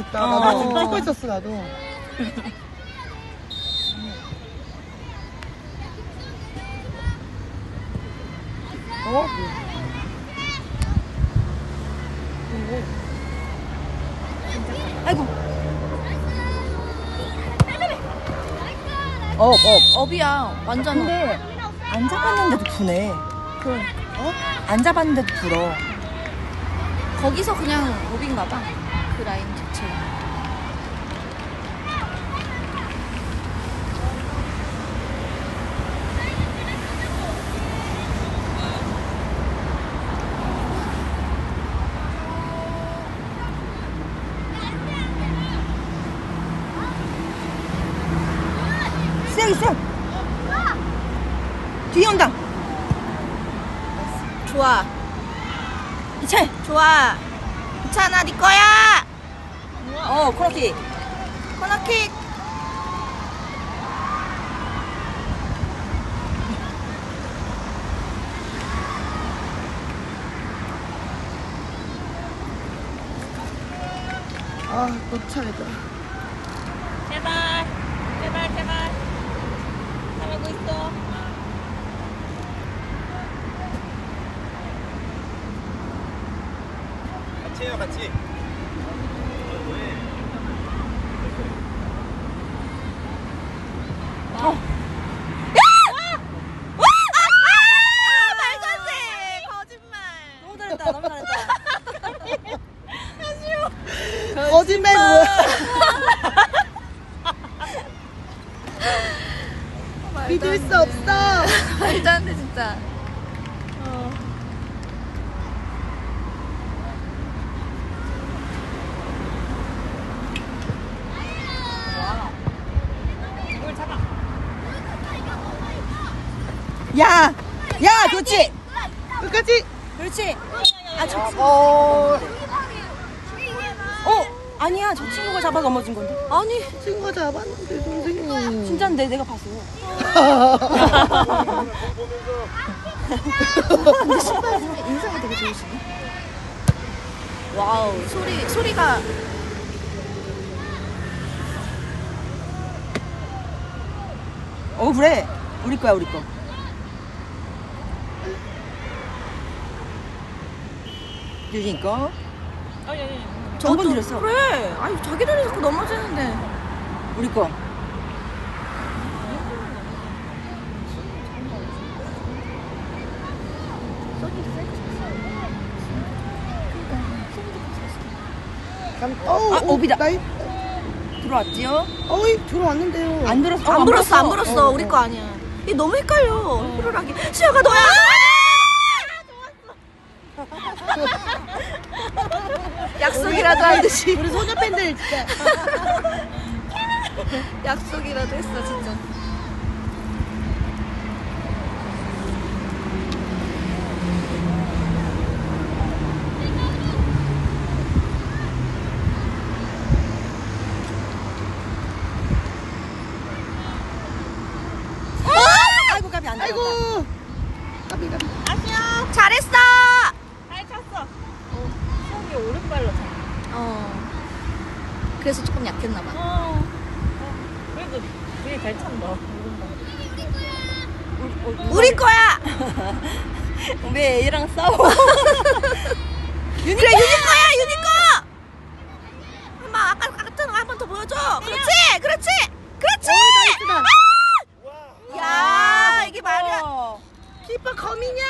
좋겠다. 나도 지금 찍고 있었어, 나도. 어? 아이고. 업, 업. 업이야. 완전 업. 근데 안 잡았는데도 부네. 그, 어? 안 잡았는데도 불어. 거기서 그냥 업인가 봐. 그 라인 쌩! 뒤에 온다. 좋아. 이찬! 좋아. 이찬아, 네 거야! 어, 코너킥. 코너킥! 아, 놓쳐야 돼. 제발 제발 제발 잘하고 있어 같이 해요 같이 아, 말도 안 돼! 거짓말. 너무 잘했다, 너무 잘했다. 거짓말 뭐야? 믿을 수 없어. 말도 안 돼, 진짜. 이걸 잡아 야! 야, 그렇지! 끝까지. 그렇지! 아, 저, 어, 어! 아니야, 저 친구가 잡아 넘어진 건데. 아니, 친구 잡았는데, 선생님. 진짠데, 내가 봤어. 인상이 되게 좋으시네. 와우, 소리, 소리가. 어, 그래. 우리 거야, 우리 거. 유진 거. 아니 아니 한번 들렸어. 그래. 아니, 자기들이 자꾸 넘어지는데. 우리 거. 감, 어우, 아, 어, 오비다. 나이, 들어왔지요? 어이, 들어왔는데요. 안 들었어. 어, 안 불었어, 안 불었어. 불었어. 우리 거 아니야. 이게 너무 헷갈려. 호루라기. 시아가 너야! 약속이라도 한 듯이. 우리 소녀 팬들 진짜. 약속이라도 했어, 진짜. 아이고, 갑이 안 들었다. 아이고. 까비, 까비. 아시오 잘했어! 잘 찼어 어 수업이 오른발로 찼어 어. 그래서 조금 약했나봐. 어. 어 그래도 되게 잘 찬다 오른발 우리 거야! 왜 얘랑 싸워? 그래, 유니 거야, 유니 거! 엄마, 아까 같은 거 한 번 더 보여줘. 그렇지, 그렇지, 그렇지! 아! 야, 이게 말이야. 키퍼 거미냐?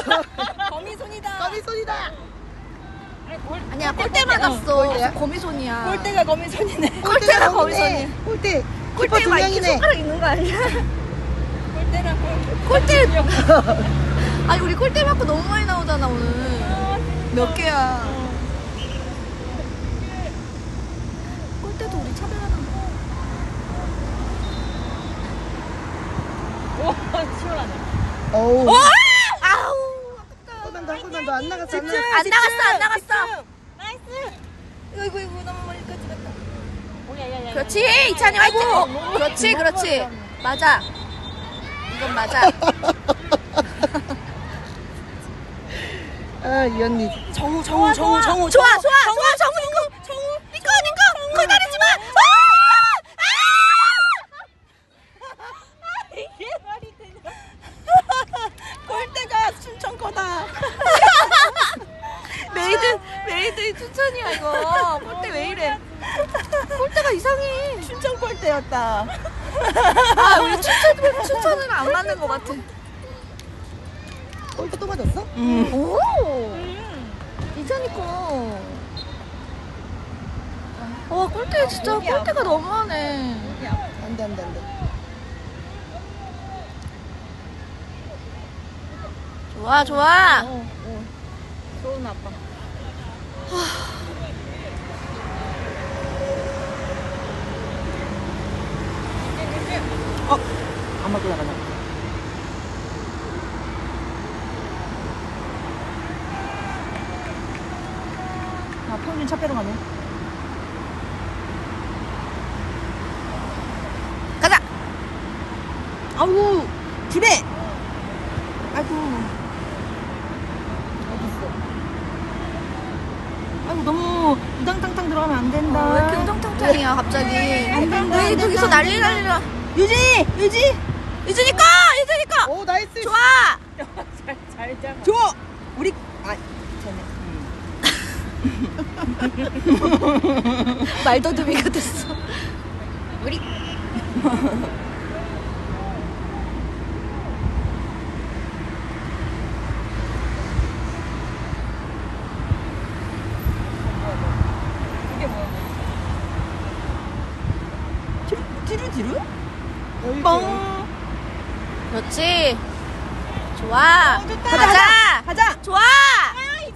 거미 손이다. 거미 손이다. 아니 아니야, 골대 맞았어. 골대야? 거미손이야. 꼴대가 거미 손이네. 골대가 거미 손이야. 골대. 골대 두막 이렇게. 손가락 있는 거 아니야? 골대. 아니, 우리 골대 맞고 너무 많이 나오잖아, 오늘. 몇 개야. 골대도 우리 차별하는 거. 오 치열하네 어우. 아우, 아깝다. 더. 안 나갔어, 안 나갔어. 안 나갔어, 안 나갔어. 나이스 이거, 이거, 너무 멀리까지 갔다. 그렇지, 이찬이 화이팅! 어, 그렇지, 그렇지. 맞아. 그건 맞아. 아, 이 언니. 정우, 정우, 정우, 정우. 좋아, 좋아, 좋아, 정우, 정우, 정우. 니꺼, 니꺼, 거다리지 마! 골대가 아! 아! 춘천 거다. 메이드, 메이드 춘천이야, 이거. 골대 왜 이래. 골대가 이상해. 춘천 골대였다. 아 우리 추천 추천은 안 맞는 것 같아. 꼴대 또 맞았어? 음. 오. 이자니까. 와 꼴대 진짜 꼴대가 너무하네. 안돼 안돼 안돼. 좋아 좋아. 좋은 아빠. 어? 안 맞고 나가나? 아, 평균 차 빼러 가네. 가자. 아우, 집에! 아이고. 아이고, 너무 우당탕탕 들어가면 안 된다. 어, 왜 이렇게 우당탕탕이야 갑자기? 안 된다, 왜 안 된다. 난리 난리라? 유진이! 이즈니까 이즈니까. 오 나이스. 좋아. 잘, 잘 잡아. 줘! 우리, 아, 쟤네. 음. 말더듬이가 됐어. 우리 뒤로, 뒤로, 뒤로? 어이구. 뻥! 그렇지. 좋아. 좋다. 가자. 가자! 좋아.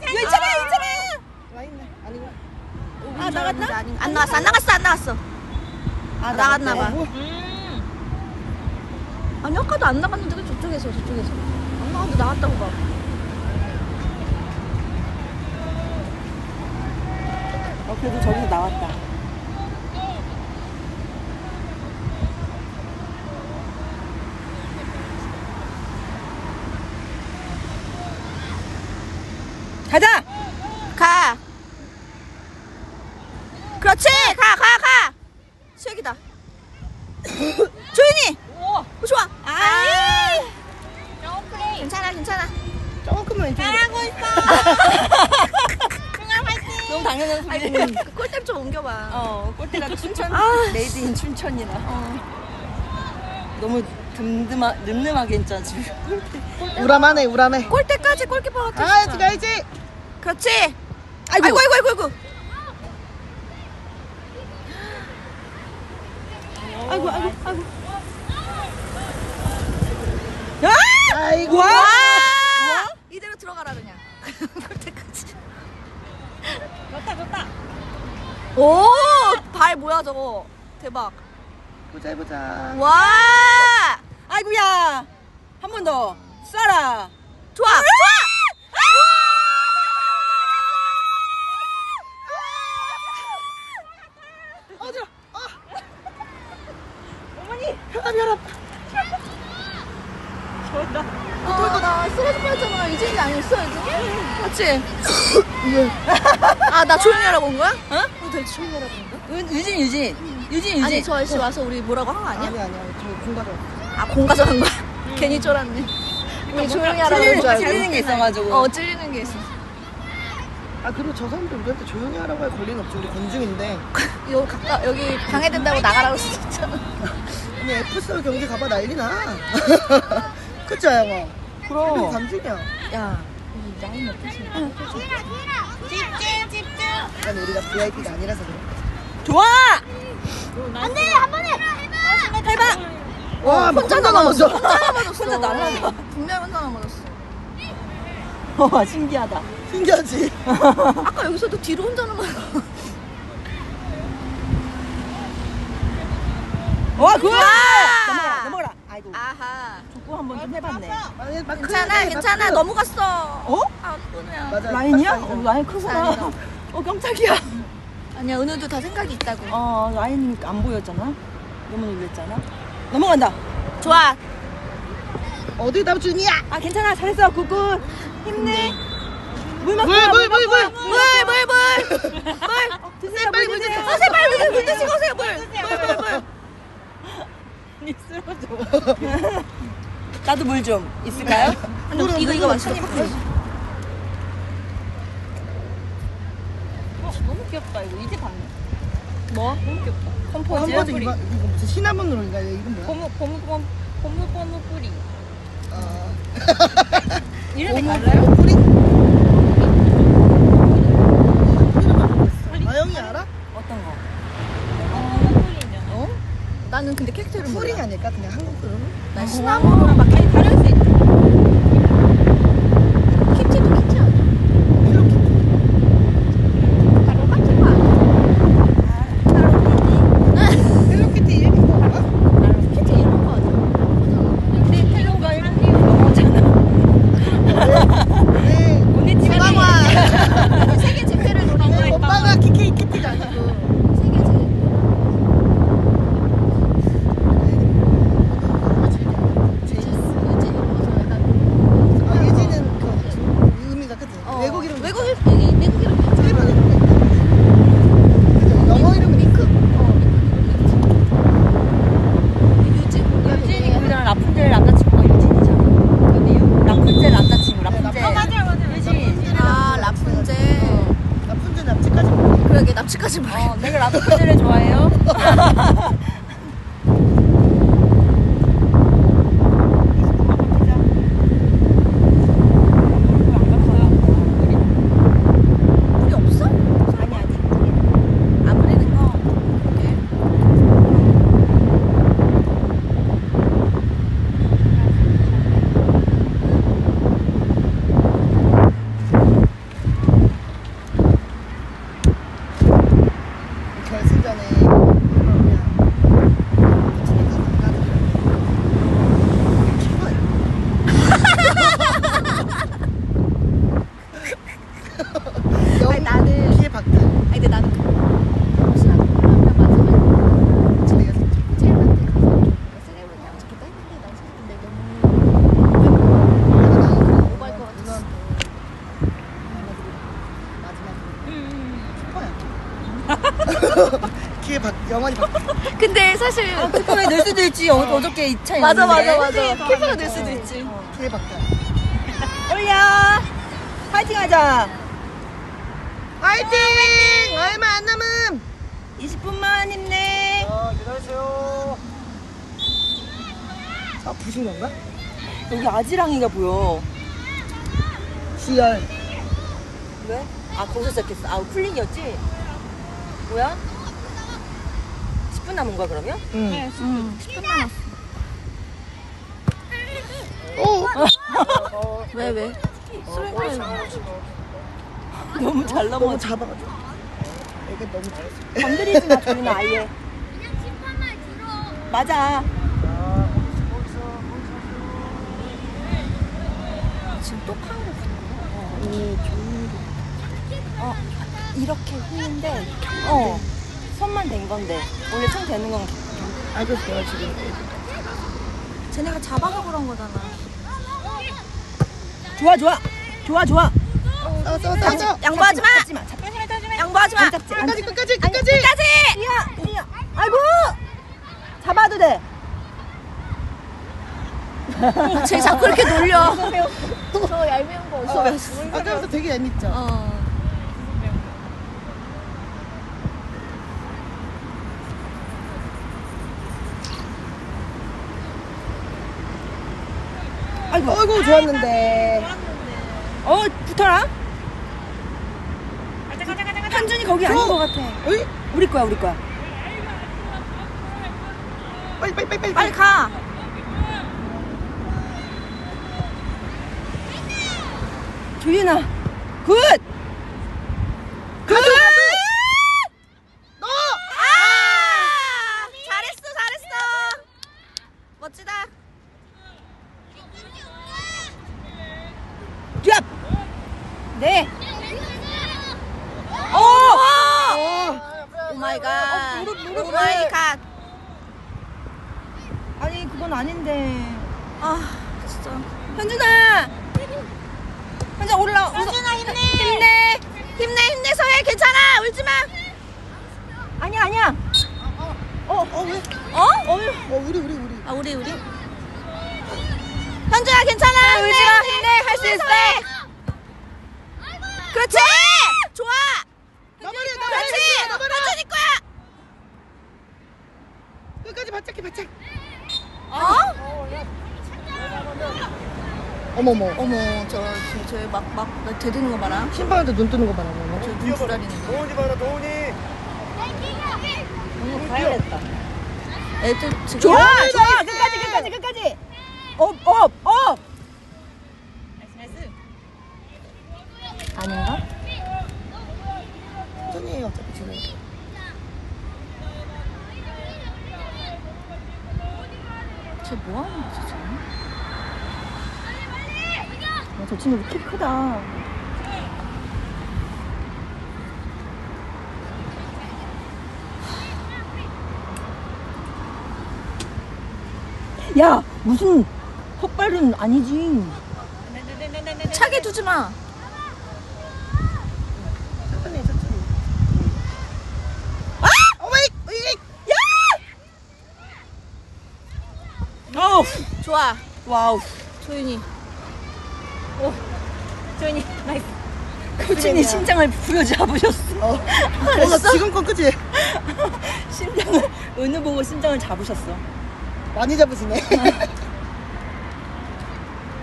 이거 있잖아, 있잖아! 와 있네. 아니고. 아, 나갔나? 안 나갔어. 안 나갔어. 아, 나갔나 봐. 오, 음. 아니 아까도 안 나갔는데 왜 저쪽에서 저쪽에서 안 나갔는데 나갔다고 봐. 어, 그래도 저기서 나왔다. 가자! 가. 그렇지. 가, 가, 가. 수혁이다. 조윤이. 오. 오, 좋아. 아. 점프레이. 괜찮아, 괜찮아. 조금만 이쪽으로. 잘하고 있어. 승아 화이팅. 너무 당연한 소리. 아이고, 그 꼴대 좀 옮겨봐. 어, 꼴대가 춘천, 아. 메이드 인 춘천이라. 어. 너무 듬듬하, 늠름하게 진짜 지금. 우람하네 우람해. 꼴대까지 골키퍼 같아. 가야지 진짜. 가야지. 그렇지. 아이고. 아이고, 아이고, 아이고, 아이고. 아이고, 아이고, 아이고. 아이고. 와! 와! 이대로 들어가라 그냥. 꼴대까지. 좋다, 좋다. 오! 발 뭐야 저거. 대박. 보자 해보자. 와! 아이고야! 한 번 더. 쏴라! 좋아. 좋아. 어디로? 아. 어머니. 혈압 혈압. 좋다. 아, 나 쓰러질 뻔했잖아. 이진이 아니었어, 이진이? 맞지? 예. 아, 나 조용히 하라고 온 거야? 어? 온 거야? 유- 유진, 유진. 유진, 유진. 아니, 저 아저씨 와서 우리 뭐라고 한 거 아니야? 아니 아니야. 저 공가져. 아, 공 가져간 거야? 괜히 쫄았네. 우리 조용히 하라고 온 찔리는, 줄 알고. 찔리는 게 있어가지고. 어, 찔리는 게 있어. 아 그리고 저 사람들 우리한테 조용히 하라고 할 권리는 없지. 우리 군중인데. 여기 가까, 여기 방해된다고 나가라고 했잖아. 아니 F스타 경기 가봐 난리나. 그치 아영아? 그럼. 감중이야. 야, 몇 개지? 집중, 집중. 아니 우리가 VIP가 아니라서 그래. 좋아! 안 돼, 한 번에. 해봐! 와 혼자 혼자 넘어졌어. 넘어져. 혼자 넘어졌어. 혼자 날아가. 분명 혼자 넘어졌어. 와, 신기하다. 신기하지. 아까 여기서도 뒤로 혼자 넘어졌어. 와, 굿! 와! 넘어가라, 넘어가라. 아이고. 아하. 족구 한번 좀 해봤네. 아니, 막 괜찮아, 괜찮아. 막 넘어갔어. 어? 아, 은우야. 맞아. 라인이야? 딱 어, 라인 크구나. 아니다. 어, 깜짝이야. 아니야, 은우도 다 생각이 있다고. 어, 라인 안 보였잖아. 너무 놀랬잖아. 넘어간다. 좋아. 어디 남준이야? 아, 괜찮아. 잘했어. 굿굿. 힘내. 물 먹고 물, 와, 물, 물. 물. 물, 물, 물. 물. 드세요, 빨리 물물 드세요. 드세요. 아, 제발 물, 물 드시고 오세요, 물. 물, 물, 물. 니 쓰러져. 나도 물 좀 있을까요? 아니, 이거, 이거 마셔. 너무 귀엽다. 이거 이제 봤네. 뭐? 너무 귀엽다. 어, 한 번도 이거 이거 무슨 시나몬 롤인가 이거 이름 뭐야? 고무 고무 고무 고무 고무 뿌리. 아 이름이 달라요? 뿌리? 아영이 알아? 어떤 거? 고무 뿌리냐? 어? 나는 몰라. 아닐까 그냥 한국으로? 난 시나몬이랑 막 아니 다를 수 있지. 키티도 키티 아니야? 헬로키티. 다 똑같은 거 아니야? 헬로키티 이름이 뭐야? 키티 이런 거 아니야? 근데 텔로가 이름이 영어잖아. 네. 언니 집에 오빠가 세계 제패를 노리는 네, 오빠가 키키 키티가 아니고. 세계 제 제이스 이제 이러면서 약간 아 예지는 그 의미가 그치? 어, 외국 이름 외국 이름 여기 외국 이름 있잖아. 일본 이름 그치? 영어 이름은 링크 어 링크 유진 유진이 거기랑 라푼젤 남자친구가 유진이잖아. 어디요? 라푼젤 남자친구 라푼젤. 어 맞아요 맞아요. 유진. 아 라푼젤 나쁜지 납치까지 모르겠어. 그러게 납치까지 모르 어, 내가 라푼젤을 좋아해요. 우리 없어? 아니 아니. 안 부리는 거 그러게 결승전에 그냥 아니 나는 피해 박다. 아니 근데 나는 그 혹시나 맞으면 가서 세레모니 했는데 난 사실 근데 너무 오버할 것 같았어 마지막으로 기회 박 영원히 박. 근데 사실 쿠폰에 넣을 수도 있지. 어, 어저께 이 차이 맞아 맞아. 맞아 키퍼가 될 수도 있지 기회 박다. 올려. 파이팅하자. 화이팅! 얼마 안 남음. 20분만 힘내. 자 기다리세요. 아 부신 건가? 여기 아지랑이가 보여. 수열. 왜? 아 거기서 시작했어. 아 쿨링이었지? 뭐야? 10분 남은 거야 그러면? 응. 네. 응 10분 남았어 오. 왜 왜? 소리가 너무 잘 너무 넘어. 잡아가지고. 이게 너무 잘했어. 건드리지 마 저리는 아예. 맞아. 지금 똑한 거어 이렇게 했는데 어 손만 댄 건데 원래 손 대는 건 알겠어요 지금. 쟤네가 잡아서 그런 거잖아 좋아 좋아 좋아 좋아. 싸워 싸워 싸워 싸워. 양보하지 마 잡지 마. 잡지 마. 양보하지 마 끝까지. 끝까지 끝까지. 끝까지 이야 이야. 아이고 잡아도 돼. 쟤 자꾸 이렇게 놀려 저 얄미운 거 어디서 배웠어 아까부터 되게 얄밉죠. 어. 아이고 아이고 좋았는데. 어 붙어라. 현준이 거기 아닌 것 같아. 어이? 우리 거야 우리 거야. 빨리 빨리 빨리 빨리. 빨리 가 조윤아 굿. 가도 가도. 너. 아! 잘했어 잘했어 멋지다 얍. 네. 오. 어. 오 마이 갓 무릎, 무릎. 오 마이 갓 아니 그건 아닌데. 아 진짜 현준아. 현준 올라. 현준아, 힘내. 힘내. 힘내 힘내 서 해 괜찮아 울지 마 아니야 아니야. 어 왜? 어? 어 우리 우리 우리. 아 우리 우리 현주야 괜찮아 울지 마, 힘내, 할 수 있어. 해. 그렇지 좋아 나발이야 그렇지 나발이야 나발이야. 현준이 거야 바짝 해 바짝 어? 어머머 어머 저저막막 대드는 거 봐라. 심판한테 눈 뜨는 거 봐라 어머. 저눈 부라리는 거. 도훈이 봐라 도훈이 오늘 가야겠다. 애들 지금 좋아, 좋아. 끝까지, 끝까지, 끝까지. 업, 업, 업. 아닌가? 천천히 해 어차피 지금 쟤 뭐 하는 거지 지금? 친구 키 크다. 야, 무슨 헛발은 아니지. 차게 두지 마. 천천히 해 천천히 아! 어머 어우, 좋아. 와우. 조윤이. 조인이, 나이스. 코치님 심장을 부여잡으셨어. 어, 어, 나 지금 건 그치? 심장을, 어느 보고 심장을 잡으셨어. 많이 잡으시네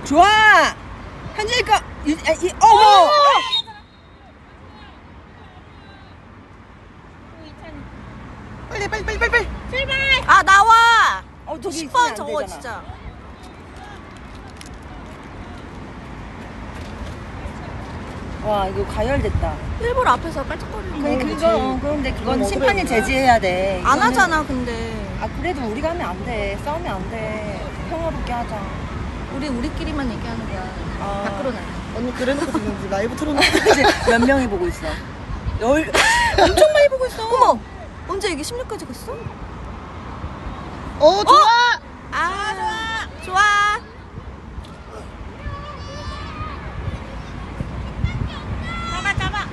좋아! 현진이 거, 유, 아, 이, 어머! 빨리 빨리 빨리 빨리 빨리 아 나와. 어, 저기 10번 있으면 저거. 진짜. 와, 이거 가열됐다. 일부러 앞에서 깔짝거리는 그래, 거. 그거, 어, 그런데 그건 심판이 제지해야 돼. 안 이거는- 하잖아 근데. 아, 그래도 우리가 하면 안 돼. 싸우면 안 돼. 평화롭게 하자. 우리 우리끼리만 얘기하는 거야. 아. 밖으로는. 언니 그래놓고 지금 이제 라이브 틀어놓고 이제 몇 명이 보고 있어? 열, 엄청 많이 보고 있어. 어머. 언제 이게 16까지 갔어? 어 좋아 아 좋아. 좋아. 잡아 잡아.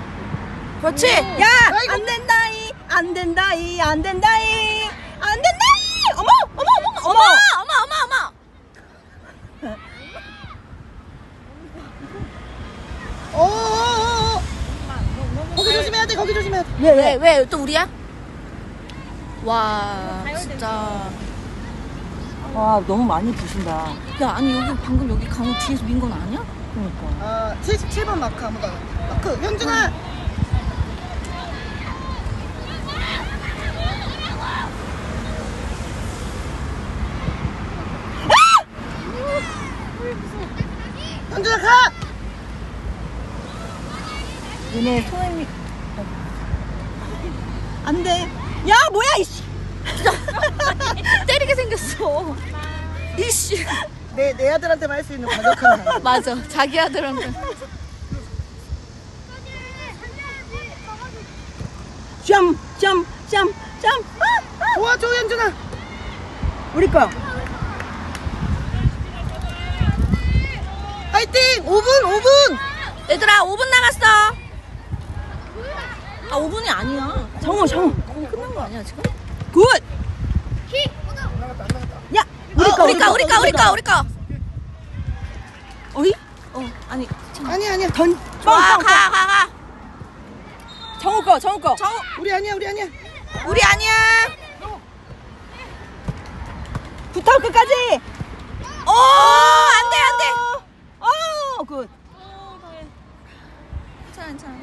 그렇지. 야! 안 된다이! 안 된다이! 안 된다이! 안 된다이! 어머! 어머! 어머! 어머 어머 어머 어머. 어어어어 거기 조심해야 돼 거기 조심해야 돼 왜, 왜 왜 또 우리야? 와 진짜. 와, 너무 많이 부신다. 야 아니 여기 방금 여기 강호 뒤에서 민 건 아니야? 그러니까. 아 77번 마크 아무도 안 해. 마크 현준아 현준아 가! 얘네 손흥민. 안 돼. 야, 뭐야, 이씨! 때리게 생겼어. 이씨. 내, 내 아들한테만 할 수 있는 과격한 말 맞아 자기 아들한테. 점, 점, 점, 점. 아! 도와줘 현준아 우리 거. 파이팅 5분 5분 얘들아 5분 남았어. 아 5분이 아니야. 정우, 정우. 끝난 거 아니야 지금? 굿! 야, 우리 거, 우리 거 우리 거 우리 거 우리 거. 어이? 어 아니 괜찮아. 아니 아니야 던, 좋아 뻥, 뻥, 뻥. 가가 가. 정우 거, 정우 거. 정우 우리 아니야 우리 아니야 우리 아니야. 붙어, 끝까지! 오 안돼 안돼. 어, 굿. 괜찮아 괜찮아.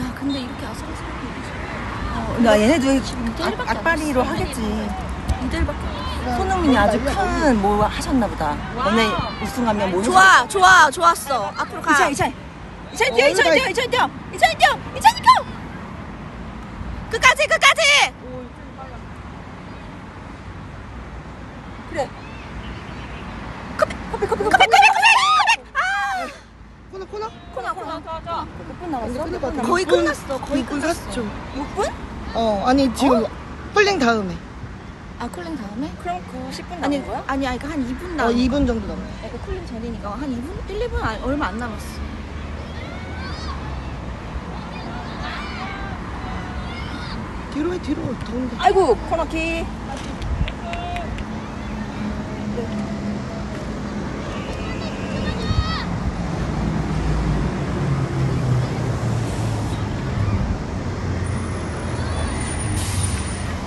야 근데 이렇게 아슬아슬하게 어, 나 얘네도 악, 안 악바리로 하겠지. 이들밖에. 손흥민이 아주 큰 뭐 하셨나 보다. 너네 우승하면 뭐 좋아 좋아 좋았어. 앞으로 가. 이차 이차 이차 뛰어 어, 이거 뛰어 이차 뛰어 이차 뛰어 이차 뛰어 끝까지 끝까지. 그래 커피 커피 커피 커피 커피. 아 코너 코너 코나 코나. 몇분 남았어? 끝날 것 같아. 거의 육 분, 끝났어, 거의 육분 끝났어. 40초 6분? 어 아니 지금 폴링 다음에 아 쿨링 다음에? 그럼 그 10분 아니 남은 거야? 아니 아니 한 2분 어 남. 2분 정도 남아 이거 쿨링 전이니까 한 2분 1, 2분 안, 얼마 안 남았어. 뒤로 해 뒤로 더운데 아이고 코너킥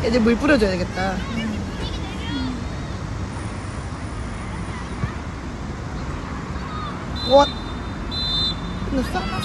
이제 물 뿌려줘야 되겠다. 와. 끝났어? 와!